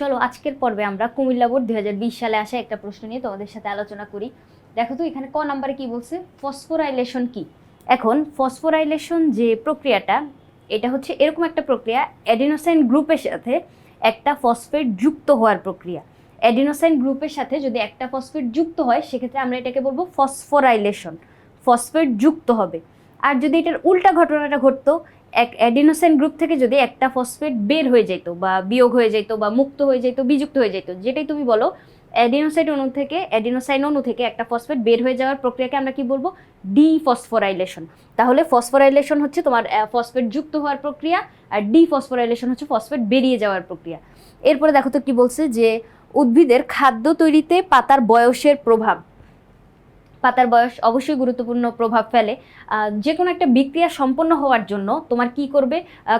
চলো, আজকের পর্বে আমরা কুমিল্লা বোর্ড দু হাজার বিশ সালে আসা একটা প্রশ্ন নিয়ে তোমাদের সাথে আলোচনা করি। দেখো তো, এখানে ক নাম্বারে কি বলছে? ফসফোরাইলেশন কি? এখন, ফসফোরাইলেশন যে প্রক্রিয়াটা, এটা হচ্ছে এরকম একটা প্রক্রিয়া, অ্যাডিনোসাইন গ্রুপের সাথে একটা ফসফেট যুক্ত হওয়ার প্রক্রিয়া। অ্যাডিনোসাইন গ্রুপের সাথে যদি একটা ফসফেট যুক্ত হয়, সেক্ষেত্রে আমরা এটাকে বলব ফসফোরাইলেশন, ফসফেট যুক্ত হবে। আর যদি এটার উল্টা ঘটনাটা ঘটতো এক অ্যাডিনোসাইন গ্রুপ থেকে যদি একটা ফসফেট বের হয়ে যেত বা বিয়োগ হয়ে যেত বা মুক্ত হয়ে যেত বিযুক্ত হয়ে যেত যেটাই তুমি বলো অ্যাডিনোসাইড অণু থেকে অ্যাডিনোসাইন অণু থেকে একটা ফসফেট বের হয়ে যাওয়ার প্রক্রিয়াকে আমরা কি বলব? ডিফসফোরাইলেশন তাহলে ফসফোরাইলেশন হচ্ছে তোমার ফসফেট যুক্ত হওয়ার প্রক্রিয়া আর ডিফসফোরাইলেশন হচ্ছে ফসফেট বেরিয়ে যাওয়ার প্রক্রিয়া। এরপরে দেখো তো কি বলছে যে উদ্ভিদের খাদ্য তৈরিতে পাতার বয়সের প্রভাব। পাতার বয়স অবশ্যই গুরুত্বপূর্ণ প্রভাব ফেলে। যে কোনো একটা বিক্রিয়া সম্পন্ন হওয়ার জন্য তোমার কি করবে?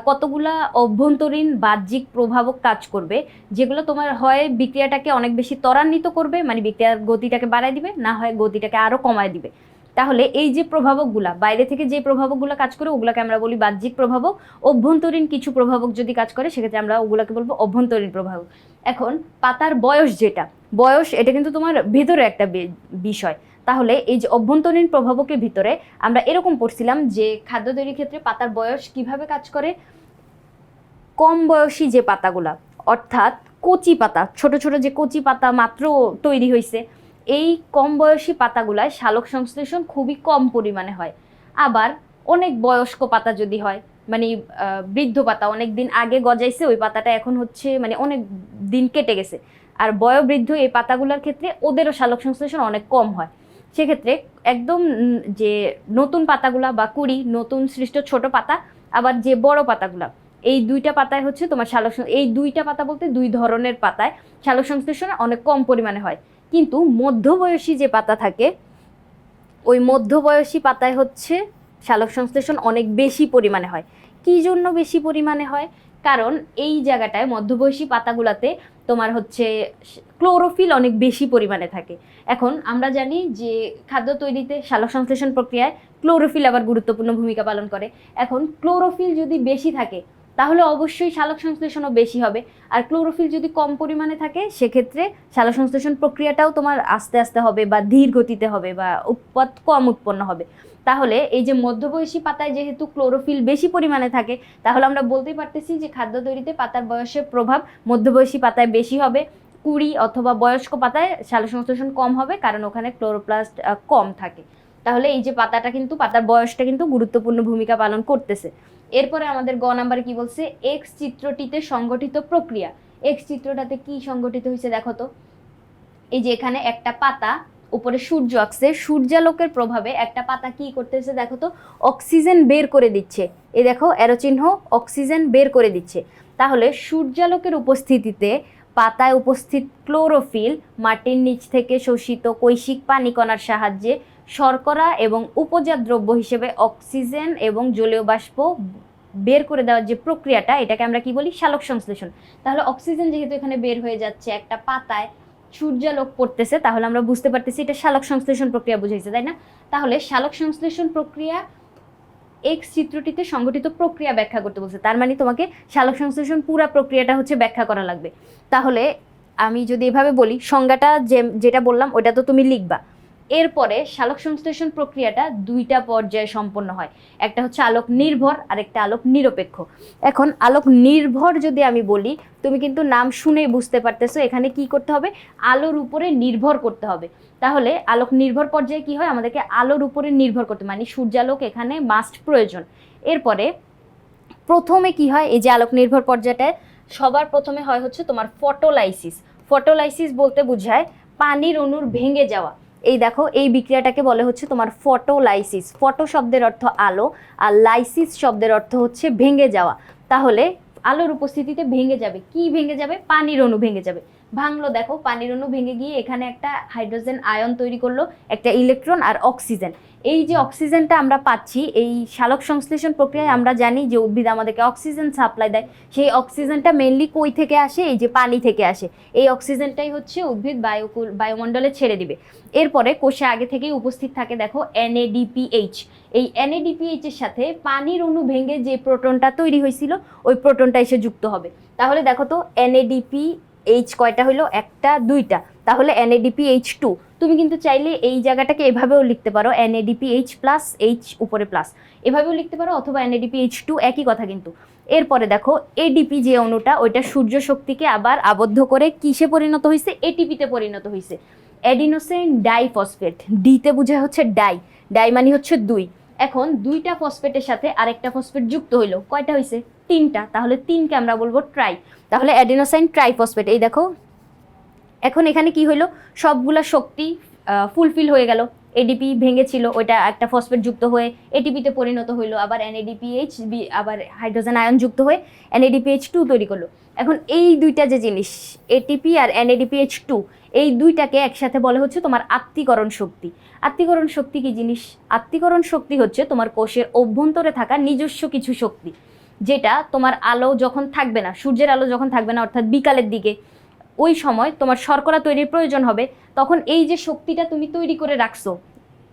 কতগুলা অভ্যন্তরীণ বাহ্যিক প্রভাবক কাজ করবে, যেগুলো তোমার হয় বিক্রিয়াটাকে অনেক বেশি ত্বরান্বিত করবে মানে বিক্রিয়ার গতিটাকে বাড়ায় দিবে, না হয় গতিটাকে আরও কমায় দিবে। তাহলে এই যে প্রভাবকগুলা, বাইরে থেকে যে প্রভাবকগুলো কাজ করে, ওগুলোকে আমরা বলি বাহ্যিক প্রভাবক। অভ্যন্তরীণ কিছু প্রভাবক যদি কাজ করে, সেক্ষেত্রে আমরা ওগুলোকে বলব অভ্যন্তরীণ প্রভাবক। এখন পাতার বয়স যেটা, বয়স এটা কিন্তু তোমার ভেতরে একটা বিষয়। তাহলে এই যে অভ্যন্তরীণ প্রভাবকের ভিতরে আমরা এরকম পড়ছিলাম যে খাদ্য তৈরির ক্ষেত্রে পাতার বয়স কীভাবে কাজ করে? কম বয়সী যে পাতাগুলা, অর্থাৎ কচি পাতা, ছোট ছোট যে কচি পাতা মাত্র তৈরি হয়েছে এই কম বয়সী পাতাগুলায় শালক সংশ্লেষণ খুবই কম পরিমাণে হয়। আবার অনেক বয়স্ক পাতা যদি হয় মানে বৃদ্ধ পাতা অনেক দিন আগে গজাইছে, ওই পাতাটা এখন হচ্ছে মানে অনেক দিন কেটে গেছে। আর বয়োবৃদ্ধ এই পাতাগুলোর ক্ষেত্রে ওদেরও শালক সংশ্লেষণ অনেক কম হয়। সেক্ষেত্রে একদম যে নতুন পাতাগুলা বা কুড়ি, নতুন সৃষ্ট ছোট পাতা, আবার যে বড় পাতাগুলা, এই দুইটা পাতায় হচ্ছে তোমার শালক এই দুইটা পাতা বলতে দুই ধরনের পাতায় শালক সংশ্লেষণ অনেক কম পরিমাণে হয়। কিন্তু মধ্যবয়সী যে পাতা থাকে, ওই মধ্যবয়সী পাতায় হচ্ছে শালক সংশ্লেষণ অনেক বেশি পরিমাণে হয়। কী জন্য বেশি পরিমাণে হয়? কারণ এই জায়গাটায় মধ্যবয়সী পাতাগুলাতে তোমার হচ্ছে ক্লোরোফিল অনেক বেশি পরিমাণে থাকে। এখন আমরা জানি যে খাদ্য তৈরিতে শালক সংশ্লেষণ প্রক্রিয়ায় ক্লোরোফিল আবার গুরুত্বপূর্ণ ভূমিকা পালন করে। এখন ক্লোরোফিল যদি বেশি থাকে, তাহলে অবশ্যই শালক সংশ্লেষণও বেশি হবে। আর ক্লোরোফিল যদি কম পরিমাণে থাকে, সেক্ষেত্রে শালক সংশ্লেষণ প্রক্রিয়াটাও তোমার আস্তে আস্তে হবে বা ধীর গতিতে হবে বা উৎপাদ কম উৎপন্ন হবে। তাহলে এই যে মধ্যবয়সী পাতায় যেহেতু ক্লোরোফিল বেশি পরিমাণে থাকে, তাহলে আমরা বলতেই পারতেছি যে খাদ্য তৈরিতে পাতার বয়সের প্রভাব মধ্যবয়সী পাতায় বেশি হবে। কুড়ি অথবা বয়স্ক পাতায় শালক সংশ্লেষণ কম হবে, কারণ ওখানে ক্লোরোপ্লাস্ট কম থাকে। তাহলে এই যে পাতাটা কিন্তু, পাতার বয়সটা কিন্তু গুরুত্বপূর্ণ ভূমিকা পালন করতেছে। এরপরে আমাদের গ নাম্বারে কি বলছে? এক্স চিত্রটিতে সংগঠিত প্রক্রিয়া। এক্স চিত্রটাতে কি সংগঠিত হয়েছে দেখো তো। এই যে এখানে একটা পাতা উপরে সূর্য আঁকছে। সূর্যালোকের প্রভাবে একটা পাতা কি করতেছে দেখো তো? অক্সিজেন বের করে দিচ্ছে। এ দেখো চিহ্ন অক্সিজেন বের করে দিচ্ছে। তাহলে সূর্যালোকের উপস্থিতিতে পাতায় উপস্থিত ক্লোরোফিল, মাটির নিচ থেকে শোষিত কৈশিক পানিকণার সাহায্যে শর্করা এবং উপজাত দ্রব্য হিসেবে অক্সিজেন এবং জলীয় বাষ্প বের করে দেওয়ার যে প্রক্রিয়াটা, এটাকে আমরা কি বলি? শালক সংশ্লেষণ তাহলে অক্সিজেন যেহেতু এখানে বের হয়ে যাচ্ছে একটা পাতায় সূর্যালোক পড়তেছে, তাহলে আমরা বুঝতে পারতেছি এটা শালক সংশ্লেষণ প্রক্রিয়া বুঝাইছে, তাই না? তাহলে শালক সংশ্লেষণ প্রক্রিয়া এক্স চিত্রটিতে সংগঠিত প্রক্রিয়া ব্যাখ্যা করতে বলছে। তার মানে তোমাকে শালক সংশ্লেষণ পুরো প্রক্রিয়াটা হচ্ছে ব্যাখ্যা করা লাগবে। তাহলে আমি যদি এভাবে বলি, সংজ্ঞাটা যে, যেটা বললাম ওটা তো তুমি লিখবা। এরপরে শালক সংশ্লেষণ প্রক্রিয়াটা দুইটা পর্যায়ে সম্পন্ন হয়। একটা হচ্ছে আলোক নির্ভর আর একটা আলোক নিরপেক্ষ। এখন আলোক নির্ভর যদি আমি বলি, তুমি কিন্তু নাম শুনেই বুঝতে পারতেছো এখানে কি করতে হবে? আলোর উপরে নির্ভর করতে হবে। তাহলে আলোক নির্ভর পর্যায়ে কি হয়? আমাদেরকে আলোর উপরে নির্ভর করতে মানে সূর্যালোক এখানে মাস্ট প্রয়োজন। এরপরে প্রথমে কি হয়? এই যে আলোক নির্ভর পর্যায়টায় সবার প্রথমে হয় হচ্ছে তোমার ফটোলাইসিস ফটোলাইসিস বলতে বোঝায় পানির অণুর ভেঙে যাওয়া। এই দেখো, এই বিক্রিয়াটাকে বলে হচ্ছে তোমার ফটোলাইসিস। ফটো শব্দের অর্থ আলো, আর লাইসিস শব্দের অর্থ হচ্ছে ভেঙে যাওয়া। তাহলে আলোর উপস্থিতিতে ভেঙে যাবে। কি ভেঙে যাবে? পানির অণু ভেঙে যাবে। ভাঙলো, দেখো, পানির অণু ভেঙে গিয়ে এখানে একটা হাইড্রোজেন আয়ন তৈরি করল, একটা ইলেকট্রন আর অক্সিজেন। এই যে অক্সিজেনটা আমরা পাচ্ছি, এই শালক সংশ্লেষণ প্রক্রিয়ায় আমরা জানি যে উদ্ভিদ আমাদেরকে অক্সিজেন সাপ্লাই দেয়। সেই অক্সিজেনটা মেনলি কই থেকে আসে? এই যে পানি থেকে আসে। এই অক্সিজেনটাই হচ্ছে উদ্ভিদ বায়ুকুল, বায়ুমণ্ডলে ছেড়ে দিবে। এরপরে কোষে আগে থেকেই উপস্থিত থাকে, দেখো এনএডিপিএইচ এই এনএডিপিএইচ এর সাথে পানির অণু ভেঙে যে প্রোটনটা তৈরি হয়েছিল, ওই প্রোটনটা এসে যুক্ত হবে। তাহলে দেখো তো এনএডিপি এইচ কয়টা হইল? একটা, দুইটা। তাহলে এনএডিপি এইচ টু তুমি কিন্তু চাইলে এই জায়গাটাকে এভাবেও লিখতে পারো এনএডিপি এইচ প্লাস এইচ উপরে প্লাস এভাবেও লিখতে পারো, অথবা এনএডিপি এইচ টু একই কথা কিন্তু। এরপরে দেখো এডিপি যে অণুটা, ওইটা সূর্য শক্তিকে আবার আবদ্ধ করে কিসে পরিণত হয়েছে এটিপিতে পরিণত হয়েছে অ্যাডিনোসিন ডাইফসফেট ডিতে বোঝায় হচ্ছে ডাই। ডাই মানে হচ্ছে দুই। এখন দুইটা ফসফেটের সাথে আরেকটা ফসফেট যুক্ত হইল। কয়টা হয়েছে তিনটা। তাহলে তিনকে আমরা বলব ট্রাই। তাহলে অ্যাডিনোসাইন ট্রাইফসফেট, এই দেখো। এখন এখানে কি হইল? সবগুলা শক্তি ফুলফিল হয়ে গেল। এডিপি ভেঙেছিল, ওইটা একটা ফসফেট যুক্ত হয়ে এটিপিতে পরিণত হইল, আবার এনএডিপিএইচ বি আবার হাইড্রোজেন আয়ন যুক্ত হয়ে এনএডিপিএইচ টু তৈরি করল। এখন এই দুইটা যে জিনিস এটিপি আর এনএডিপিএইচ টু এই দুইটাকে একসাথে বলে হচ্ছে তোমার আত্মীকরণ শক্তি। আত্মীকরণ শক্তি কি জিনিস? আত্মীকরণ শক্তি হচ্ছে তোমার কোষের অভ্যন্তরে থাকা নিজস্ব কিছু শক্তি, যেটা তোমার আলো যখন থাকবে না, সূর্যের আলো যখন থাকবে না, অর্থাৎ বিকালের দিকে ওই সময় তোমার শর্করা তৈরির প্রয়োজন হবে, তখন এই যে শক্তিটা তুমি তৈরি করে রাখছো,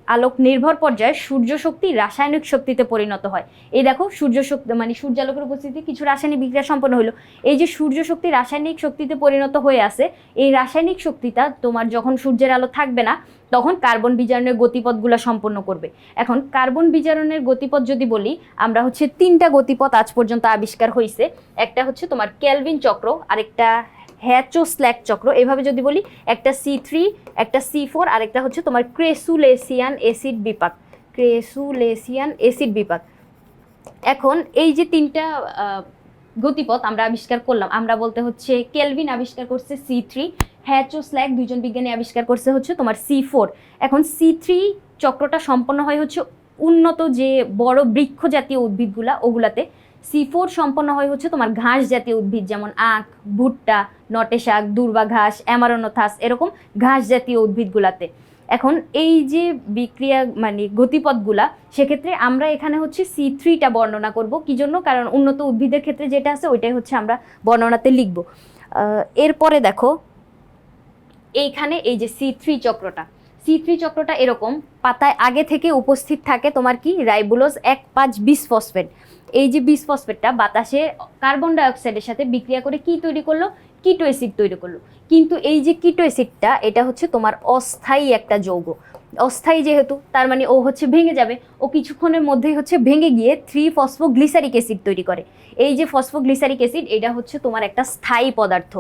আলোক নির্ভর পর্যায়ে সূর্য শক্তি রাসায়নিক শক্তিতে পরিণত হয়। এই দেখো সূর্য শক্তি মানে সূর্যালোকের উপস্থিতি কিছু রাসায়নিক বিক্রিয়া সম্পন্ন হলো এই যে সূর্য শক্তি রাসায়নিক শক্তিতে পরিণত হয়ে আছে, এই রাসায়নিক শক্তিটা তোমার যখন সূর্যের আলো থাকবে না, তখন কার্বন বিজারণের গতিপথগুলো সম্পন্ন করবে। এখন কার্বন বিজারণের গতিপথ যদি বলি, আমরা হচ্ছে তিনটা গতিপথ আজ পর্যন্ত আবিষ্কার হয়েছে একটা হচ্ছে তোমার ক্যালভিন চক্র, আরেকটা হ্যাচো স্ল্যাক চক্র। এভাবে যদি বলি, একটা সি থ্রি একটা সি ফোর আর একটা হচ্ছে তোমার ক্রেসুলেসিয়ান এসিড বিপাক। ক্রেসুলেসিয়ান এসিড বিপাক। এখন এই যে তিনটা গতিপথ আমরা আবিষ্কার করলাম, আমরা বলতে হচ্ছে কেলভিন আবিষ্কার করছে সি থ্রি হ্যাচো স্ল্যাক দুজন বিজ্ঞানী আবিষ্কার করছে হচ্ছে তোমার সি ফোর এখন সি থ্রি চক্রটা সম্পন্ন হয় হচ্ছে উন্নত যে বড় বৃক্ষ জাতীয় উদ্ভিদগুলা, ওগুলাতে। সি ফোর সম্পন্ন হয় হচ্ছে তোমার ঘাস জাতীয় উদ্ভিদ, যেমন আখ, ভুট্টা, নটে শাক, দুর্বা ঘাস, অ্যামারোনোথাস, এরকম ঘাস জাতীয় উদ্ভিদগুলাতে। এখন এই যে বিক্রিয়া মানে গতিপথগুলা, সেক্ষেত্রে আমরা এখানে হচ্ছে সি থ্রিটা বর্ণনা করব। কি জন্য? কারণ উন্নত উদ্ভিদের ক্ষেত্রে যেটা আছে, ওইটাই হচ্ছে আমরা বর্ণনাতে লিখব। এরপরে দেখো, এইখানে এই যে সি থ্রি চক্রটা। সি থ্রি চক্রটা এরকম, পাতায় আগে থেকে উপস্থিত থাকে তোমার কি? রাইবুলোজ এক পাঁচ বিশ ফসফেট। এই যে বিসফসফেটটা বাতাসে কার্বন ডাইঅক্সাইডের সাথে বিক্রিয়া করে কি তৈরি করল? কিটো অ্যাসিড তৈরি করল। কিন্তু এই যে কিটো অ্যাসিডটা এটা হচ্ছে তোমার অস্থায়ী একটা যৌগ। অস্থায়ী যেহেতু, তার মানে ও হচ্ছে ভেঙে যাবে। ও কিছুক্ষণের মধ্যেই হচ্ছে ভেঙে গিয়ে থ্রি ফসফোগ্লিসারিক অ্যাসিড তৈরি করে। এই যে ফসফোগ্লিসারিক অ্যাসিড এটা হচ্ছে তোমার একটা স্থায়ী পদার্থ।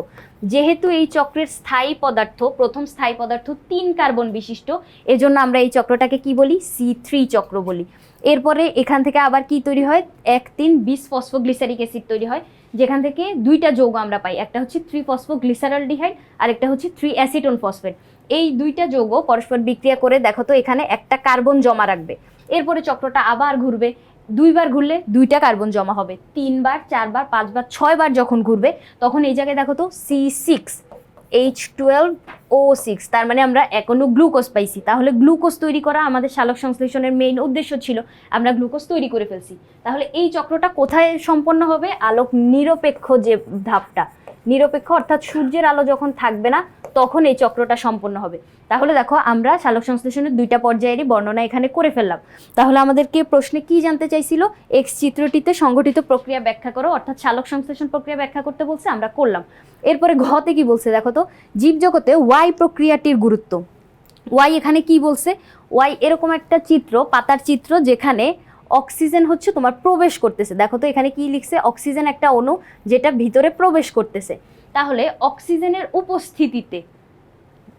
যেহেতু এই চক্রের স্থায়ী পদার্থ, প্রথম স্থায়ী পদার্থ তিন কার্বন বিশিষ্ট, এজন্য আমরা এই চক্রটাকে কি বলি? সি থ্রি চক্র বলি। এরপরে এখান থেকে আবার কি তৈরি হয়? এক, তিন, বিশ ফসফোগ্লিসারিক অ্যাসিড তৈরি হয়, যেখান থেকে দুইটা যৌগ আমরা পাই। একটা হচ্ছে থ্রি ফসফোগ্লিসারলডিহাইড আর একটা হচ্ছে থ্রি অ্যাসিটোন ফসফেট এই দুইটা যৌগ পরস্পর বিক্রিয়া করে, দেখো তো এখানে একটা কার্বন জমা রাখবে। এরপরে চক্রটা আবার ঘুরবে। দুইবার ঘুরলে দুইটা কার্বন জমা হবে। তিনবার, চারবার, পাঁচবার, ছয়বার যখন ঘুরবে, তখন এই জায়গায় দেখো তো C six H twelve O six তার মানে আমরা এখনও গ্লুকোজ পাইছি। তাহলে গ্লুকোজ তৈরি করা আমাদের সালোক সংশ্লেষণের মেইন উদ্দেশ্য ছিল। আমরা গ্লুকোজ তৈরি করে ফেলছি। তাহলে এই চক্রটা কোথায় সম্পন্ন হবে? আলোক নিরপেক্ষ যে ধাপটা। নিরপেক্ষ, অর্থাৎ সূর্যের আলো যখন থাকবে না, তখন এই চক্রটা সম্পন্ন হবে। তাহলে দেখো, আমরা সালোক সংশ্লেষণের দুইটা পর্যায়েরই বর্ণনা এখানে করে ফেললাম। তাহলে আমাদেরকে প্রশ্নে কি জানতে চাইছিল? এক্স চিত্রটিতে সংগঠিত প্রক্রিয়া ব্যাখ্যা করো, অর্থাৎ সালোক সংশ্লেষণ প্রক্রিয়া ব্যাখ্যা করতে বলছে, আমরা করলাম। এরপরে ঘতে কি বলছে দেখো তো? জীবজগতে ওয়াই প্রক্রিয়াটির গুরুত্ব। ওয়াই এখানে কি বলছে? ওয়াই এরকম একটা চিত্র, পাতার চিত্র, যেখানে অক্সিজেন হচ্ছে তোমার প্রবেশ করতেছে। দেখো তো এখানে কি লিখছে? অক্সিজেন একটা অণু যেটা ভিতরে প্রবেশ করতেছে। তাহলে অক্সিজেনের উপস্থিতিতে,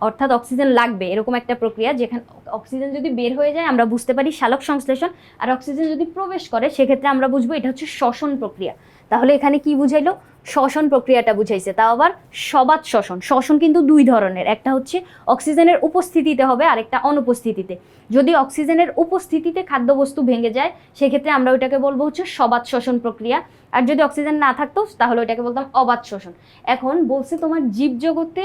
অর্থাৎ অক্সিজেন লাগবে, এরকম একটা প্রক্রিয়া যেখানে, অক্সিজেন যদি বের হয়ে যায়, আমরা বুঝতে পারি শালক সংশ্লেষণ, আর অক্সিজেন যদি প্রবেশ করে, সেক্ষেত্রে আমরা বুঝব এটা হচ্ছে শ্বসন প্রক্রিয়া। তাহলে এখানে কি বুঝাইলো? শ্বসন প্রক্রিয়াটা বুঝাইছে, তাও আবার সবাত শ্বসন। শ্বসন কিন্তু দুই ধরনের, একটা হচ্ছে অক্সিজেনের উপস্থিতিতে হবে, আরেকটা অনুপস্থিতিতে। যদি অক্সিজেনের উপস্থিতিতে খাদ্যবস্তু ভেঙে যায়, সেক্ষেত্রে আমরা ওইটাকে বলব হচ্ছে সবাত শ্বসন প্রক্রিয়া। আর যদি অক্সিজেন না থাকতো, তাহলে ওইটাকে বলতাম অবাত শ্বসন। এখন বলছে তোমার জীবজগতে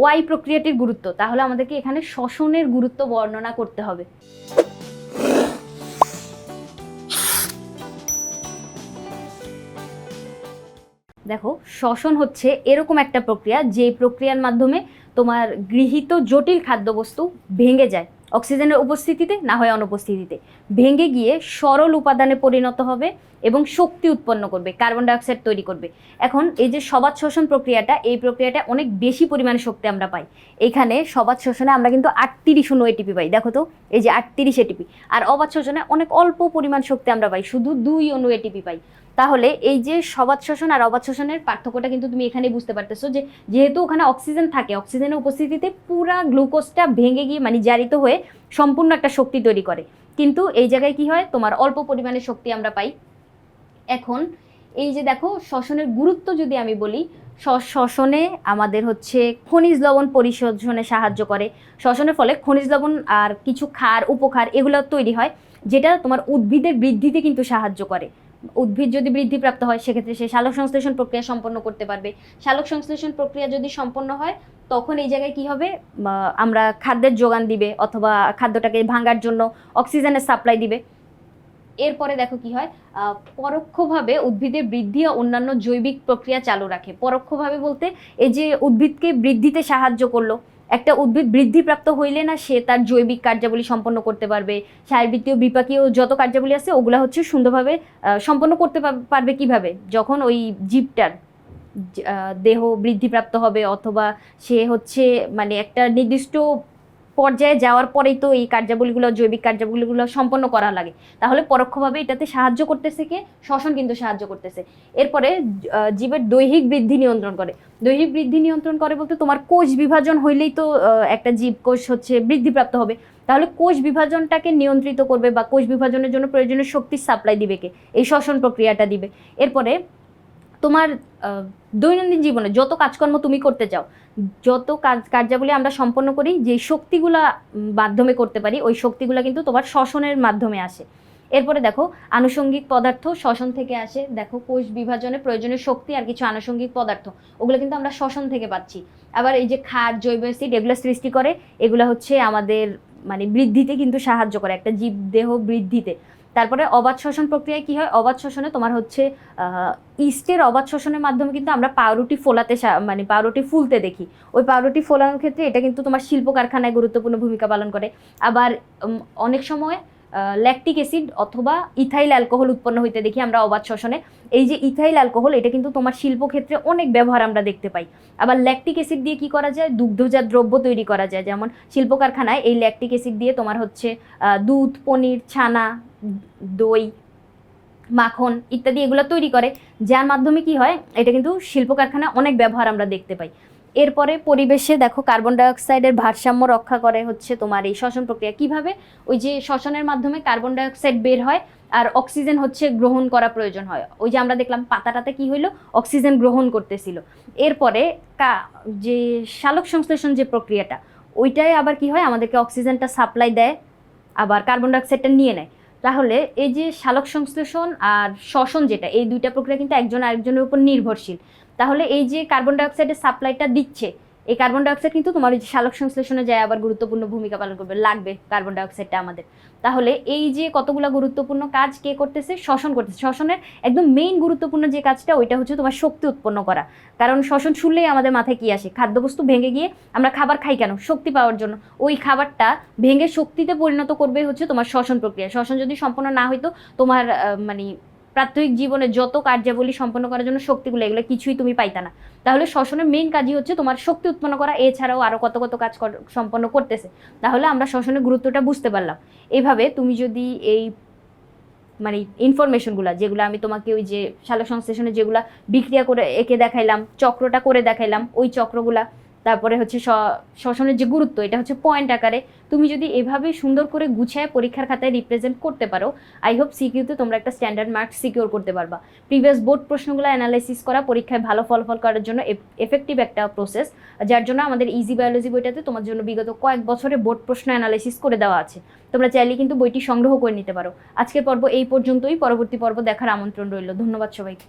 ওয়াই প্রক্রিয়াটির গুরুত্ব, তাহলে আমাদেরকে এখানে শ্বসনের গুরুত্ব বর্ণনা করতে হবে। দেখো, শ্বসন হচ্ছে এরকম একটা প্রক্রিয়া যে প্রক্রিয়ার মাধ্যমে তোমার গৃহীত জটিল খাদ্যবস্তু ভেঙে যায়। অক্সিজেনের উপস্থিতিতে না হয় অনুপস্থিতিতে। ভেঙে গিয়ে সরল উপাদানে পরিণত হবে এবং শক্তি উৎপন্ন করবে, কার্বন ডাইঅক্সাইড তৈরি করবে। এখন এই যে সবাত শোষণ প্রক্রিয়াটা, এই প্রক্রিয়াটা অনেক বেশি পরিমাণে শক্তি আমরা পাই। এখানে সবাত শোষণে আমরা কিন্তু আটত্রিশ অনু এটিপি পাই। দেখো তো, এই যে আটত্রিশ এটিপি আর অবাত শোষণে অনেক অল্প পরিমাণ শক্তি আমরা পাই, শুধু দুই অনু এটিপি পাই। তাহলে এই যে সবাত শোষণ আর অবাত শোষণের পার্থক্যটা কিন্তু তুমি এখানে বুঝতে পারতেছো যে যেহেতু ওখানে অক্সিজেন থাকে অক্সিজেনের উপস্থিতিতে পুরা গ্লুকোজটা ভেঙে গিয়ে মানে জারিত হয়ে সম্পূর্ণ একটা শক্তি তৈরি করে। কিন্তু এই জায়গায় কি হয়? তোমার অল্প পরিমাণে শক্তি আমরা পাই। এখন এই যে দেখো শ্বসনের গুরুত্ব যদি আমি বলি শ্বসনে আমাদের হচ্ছে খনিজ লবণ পরিশোধনে সাহায্য করে। শ্বসনের ফলে খনিজ লবণ আর কিছু ক্ষার, উপক্ষার এগুলো তৈরি হয়, যেটা তোমার উদ্ভিদের বৃদ্ধিতে কিন্তু সাহায্য করে। উদ্ভিদ যদি বৃদ্ধিপ্রাপ্ত হয়, সেক্ষেত্রে সে সালোক সংশ্লেষণ প্রক্রিয়া সম্পন্ন করতে পারবে। সালোক সংশ্লেষণ প্রক্রিয়া যদি সম্পন্ন হয়, তখন এই জায়গায় কি হবে? আমরা খাদ্যের যোগান দিবে অথবা খাদ্যটাকে ভাঙার জন্য অক্সিজেনের সাপ্লাই দিবে। এরপরে দেখো কি হয় পরোক্ষভাবে উদ্ভিদের বৃদ্ধি ও অন্যান্য জৈবিক প্রক্রিয়া চালু রাখে। পরোক্ষভাবে বলতে, এই যে উদ্ভিদকে বৃদ্ধিতে সাহায্য করল একটা উদ্ভিদ বৃদ্ধিপ্রাপ্ত হইলে না সে তার জৈবিক কার্যাবলী সম্পন্ন করতে পারবে। শারীরবৃত্তীয় বিপাকীয় যত কার্যাবলী আছে, ওগুলা হচ্ছে সুন্দরভাবে সম্পন্ন করতে পার- পারবে কীভাবে? যখন ওই জীবটার দেহ বৃদ্ধিপ্রাপ্ত হবে অথবা সে হচ্ছে মানে একটা নির্দিষ্ট পর্যায়ে যাওয়ার পরেই তো এই কার্যাবলীগুলো, জৈবিক কার্যাবলীগুলো সম্পন্ন করা লাগে। তাহলে পরোক্ষভাবে এটাতে সাহায্য করতেছে কে? শ্বসন কিন্তু সাহায্য করতেছে। এরপরে জীবের দৈহিক বৃদ্ধি নিয়ন্ত্রণ করে। দৈহিক বৃদ্ধি নিয়ন্ত্রণ করে বলতে তোমার কোষ বিভাজন হইলেই তো একটা জীব কোষ হচ্ছে বৃদ্ধিপ্রাপ্ত হবে। তাহলে কোষ বিভাজনটাকে নিয়ন্ত্রিত করবে বা কোষ বিভাজনের জন্য প্রয়োজনীয় শক্তির সাপ্লাই দিবে কে? এই শ্বসন প্রক্রিয়াটা দিবে। এরপরে তোমার দৈনন্দিন জীবনে যত কাজকর্ম তুমি করতে চাও, যত কাজ, কার্যাবলী আমরা সম্পন্ন করি, যে শক্তিগুলা মাধ্যমে করতে পারি, ওই শক্তিগুলা কিন্তু তোমার শ্বসনের মাধ্যমে আসে। এরপরে দেখো, আনুষঙ্গিক পদার্থ শ্বসন থেকে আসে। দেখো, কোষ বিভাজনে প্রয়োজনীয় শক্তি আর কিছু আনুষঙ্গিক পদার্থ, ওগুলো কিন্তু আমরা শ্বসন থেকে পাচ্ছি। আবার এই যে ক্ষার, জৈব অ্যাসিড এগুলো সৃষ্টি করে, এগুলো হচ্ছে আমাদের মানে বৃদ্ধিতে কিন্তু সাহায্য করে, একটা জীব দেহ বৃদ্ধিতে। তারপরে অবাধ শ্বসন প্রক্রিয়ায় কি হয়? অবাধ শ্বসনে তোমার হচ্ছে ইস্টের অবাধ শ্বসনের মাধ্যমে কিন্তু আমরা পাউরুটি ফোলাতে মানে পাউরুটি ফুলতে দেখি। ওই পাউরুটি ফোলানোর ক্ষেত্রে এটা কিন্তু তোমার শিল্প কারখানায় গুরুত্বপূর্ণ ভূমিকা পালন করে। আবার অনেক সময় ল্যাকটিক অ্যাসিড অথবা ইথাইল অ্যালকোহল উৎপন্ন হইতে দেখি আমরা অবাধ শ্বসনে। এই যে ইথাইল অ্যালকোহল এটা কিন্তু তোমার শিল্পক্ষেত্রে অনেক ব্যবহার আমরা দেখতে পাই। আবার ল্যাকটিক অ্যাসিড দিয়ে কি করা যায়? দুগ্ধজাত দ্রব্য তৈরি করা যায়। যেমন শিল্প কারখানায় এই ল্যাকটিক অ্যাসিড দিয়ে তোমার হচ্ছে দুধ, পনির, ছানা, দই, মাখন ইত্যাদি এগুলো তৈরি করে। যার মাধ্যমে কি হয়? এটা কিন্তু শিল্প কারখানায় অনেক ব্যবহার আমরা দেখতে পাই। এরপরে পরিবেশে দেখো কার্বন ডাইঅক্সাইডের ভারসাম্য রক্ষা করে হচ্ছে তোমার এই শ্বসন প্রক্রিয়া। কীভাবে? ওই যে শ্বসনের মাধ্যমে কার্বন ডাইঅক্সাইড বের হয় আর অক্সিজেন হচ্ছে গ্রহণ করা প্রয়োজন হয়। ওই যে আমরা দেখলাম পাতাটাতে কি হইল? অক্সিজেন গ্রহণ করতেছিল। এরপরে কা, যে সালোক সংশ্লেষণ যে প্রক্রিয়াটা ওইটাই আবার কি হয়? আমাদেরকে অক্সিজেনটা সাপ্লাই দেয়, আবার কার্বন ডাইঅক্সাইডটা নিয়ে নেয়। তাহলে এই যে শালক সংশ্লেষণ আর শ্বসন যেটা, এই দুইটা প্রক্রিয়া কিন্তু একজন আরেকজনের উপর নির্ভরশীল। তাহলে এই যে কার্বন ডাইঅক্সাইডের সাপ্লাইটা দিচ্ছে এই কার্বন ডাইঅক্সাইড কিন্তু তোমার ওই যে সালোক সংশ্লেষণে যায়, আবার গুরুত্বপূর্ণ ভূমিকা পালন করবে, লাগবে কার্বন ডাইঅক্সাইডটা আমাদের। তাহলে এই যে কতগুলো গুরুত্বপূর্ণ কাজ কে করতেছে? শ্বসন করতেছে। শ্বসনের একদম মেইন গুরুত্বপূর্ণ যে কাজটা, ওইটা হচ্ছে তোমার শক্তি উৎপন্ন করা। কারণ শ্বসন শুনলেই আমাদের মাথায় কি আসে? খাদ্যবস্তু ভেঙে গিয়ে আমরা খাবার খাই কেন? শক্তি পাওয়ার জন্য। ওই খাবারটা ভেঙে শক্তিতে পরিণত করবে হচ্ছে তোমার শ্বসন প্রক্রিয়া। শ্বসন যদি সম্পন্ন না হইতো তোমার মানে প্রাত্যহিক জীবনে যত কার্যাবলী সম্পন্ন করার জন্য শক্তিগুলো, এগুলো কিছুই তুমি পাইতা না। তাহলে শ্বসনের মেইন কাজই হচ্ছে তোমার শক্তি উৎপন্ন করা, এছাড়াও আরও কত কত কাজ সম্পন্ন করতেছে। তাহলে আমরা শ্বসনের গুরুত্বটা বুঝতে পারলাম। এভাবে তুমি যদি এই মানে ইনফরমেশনগুলো যেগুলো আমি তোমাকে ওই যে সালোক সংশ্লেষণে যেগুলো বিক্রিয়া করে এঁকে দেখাইলাম, চক্রটা করে দেখাইলাম, ওই চক্রগুলা তারপরে হচ্ছে শ্বসনের যে গুরুত্ব, এটা হচ্ছে পয়েন্ট আকারে। তুমি যদি এভাবে সুন্দর করে গুছায় পরীক্ষার খাতায় রিপ্রেজেন্ট করতে পারো আই হোপ সিকিউতে তোমরা একটা স্ট্যান্ডার্ড মার্কস সিকিউর করতে পারবা। প্রিভিয়াস বোর্ড প্রশ্নগুলো অ্যানালাইসিস করা, পরীক্ষায় ভালো ফলাফল করার জন্য এফেক্টিভ একটা প্রসেস যার জন্য আমাদের ইজি বায়োলজি বইটাতে তোমার জন্য বিগত কয়েক বছরে বোর্ড প্রশ্ন অ্যানালাইসিস করে দেওয়া আছে। তোমরা চাইলে কিন্তু বইটি সংগ্রহ করে নিতে পারো। আজকের পর্ব এই পর্যন্তই, পরবর্তী পর্ব দেখার আমন্ত্রণ রইল। ধন্যবাদ সবাইকে।